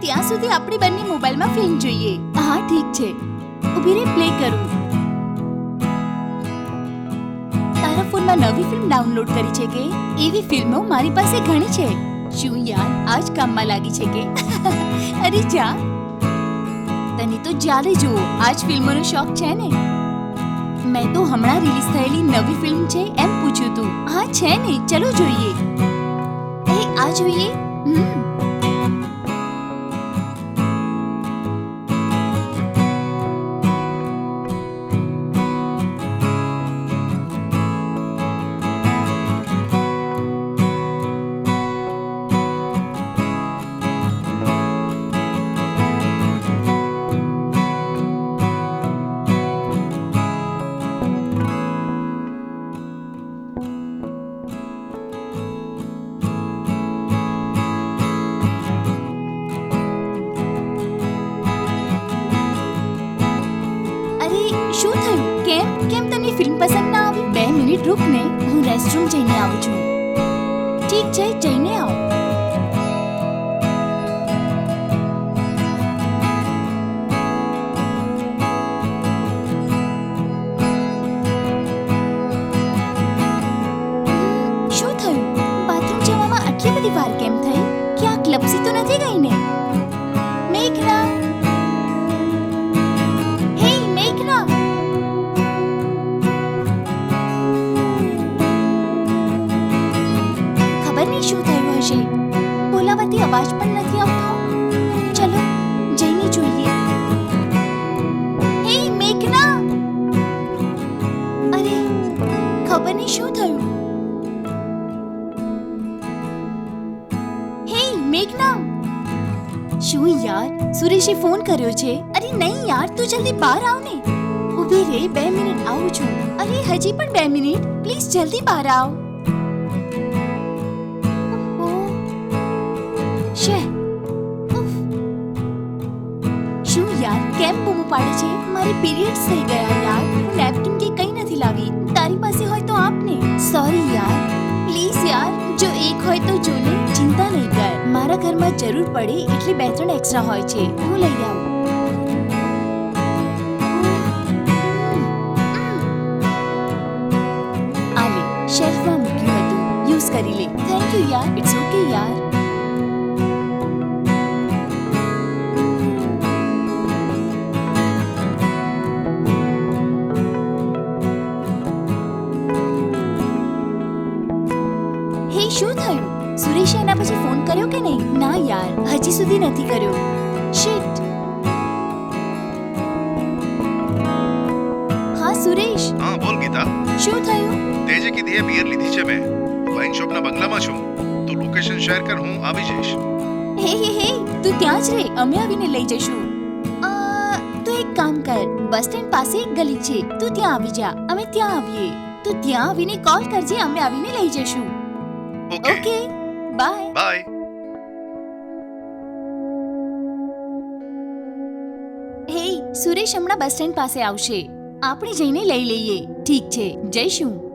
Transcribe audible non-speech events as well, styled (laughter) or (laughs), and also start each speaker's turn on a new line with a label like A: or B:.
A: ત્યાં સુધી આપણે બંને મોબાઈલમાં ફિલ્મ જોઈએ. હા, ઠીક છે. ઊભી રે પ્લે કરું. તારા ફોનમાં નવી ફિલ્મ ડાઉનલોડ કરી છે કે? એવી ફિલ્મો મારી પાસે ઘણી છે. શું યાર આજ કામમાં લાગી છે કે? (laughs) અરે જા. તને તો જ્યારે જુઓ આજ ફિલ્મોનો શોખ છે ને? મેં તો હમણાં રિલીઝ થયેલી નવી ફિલ્મ છે એમ પૂછ્યું તું. હા, છે ને, ચલો જોઈએ. એ, આ જોઈએ. અરે, શું થયું? કેમ? કેમ તને ફિલ્મ પસંદ ના આવી? બે મિનિટ રૂક ને હું રેસ્ટરૂમ જઈને આવું છું. ઠીક છે, જઈને આવ. શું થયું? બાથરૂમ જવામાં આટલી બધી વાર કેમ? નહીં શું થયું હશે? બોલાવાથી અવાજ પણ નથી આવતો. ચલો, જઈને જોઈએ. હે મેઘના! અરે, ખબર નહીં શું થયું? હે મેઘના! શું યાર, સુરેશે ફોન કર્યો છે? અરે નહીં યાર, તું જલ્દી બહાર આવ ને ઊભી રે બે મિનિટ આવું છું. અરે, હજી પણ બે મિનિટ. પ્લીઝ જલ્દી બહાર આવ. યાર, કેમ બૂમો પાડે છે? મારે પીરિયડ્સ થઈ ગયા યાર. હું નેપકિન કે કંઈ નથી લાવી. તારી પાસે હોય તો આપને. સોરી યાર. પ્લીઝ યાર, જો એક હોય તો જો ને ચિંતા નહીં કર. મારા ઘરમાં જરૂર પડે એટલે બે ત્રણ એક્સ્ટ્રા હોય છે. હું લઈ આવું. શેલ્ફમાં મૂક્યું હતું. યુઝ કરી લે. થેન્ક યુ યાર. ઇટ્સ ઓકે યાર. સુરેશે એના પછી ફોન કર્યો કે નહીં? ના યાર હજી સુધી નથી કર્યો. શિટ હા સુરેશ?
B: હા બોલ ગીતા.
A: શું થયું?
B: તે જે કીધી એ બિયર લીધી છે મેં. વાઇન શોપના બંગલામાં છું. તું લોકેશન શેર કર હું આવી જઈશ.
A: હે હે હે તું ત્યાં જ રહે અમે આવીને લઈ જઈશું. તું એક કામ કર. બસ સ્ટેન્ડ પાસે એક ગલી છે. તું ત્યાં આવી જા. અમે ત્યાં આવીએ. તું ત્યાં આવીને કોલ કરજે અમે આવીને લઈ જઈશું.
B: ઓકે
A: ઓકે બાય
B: બાય
A: હે સુરેશ હમણાં બસ સ્ટેન્ડ પાસે આવશે. આપણે જઈને લઈ લઈએ. ઠીક છે. જઈશું.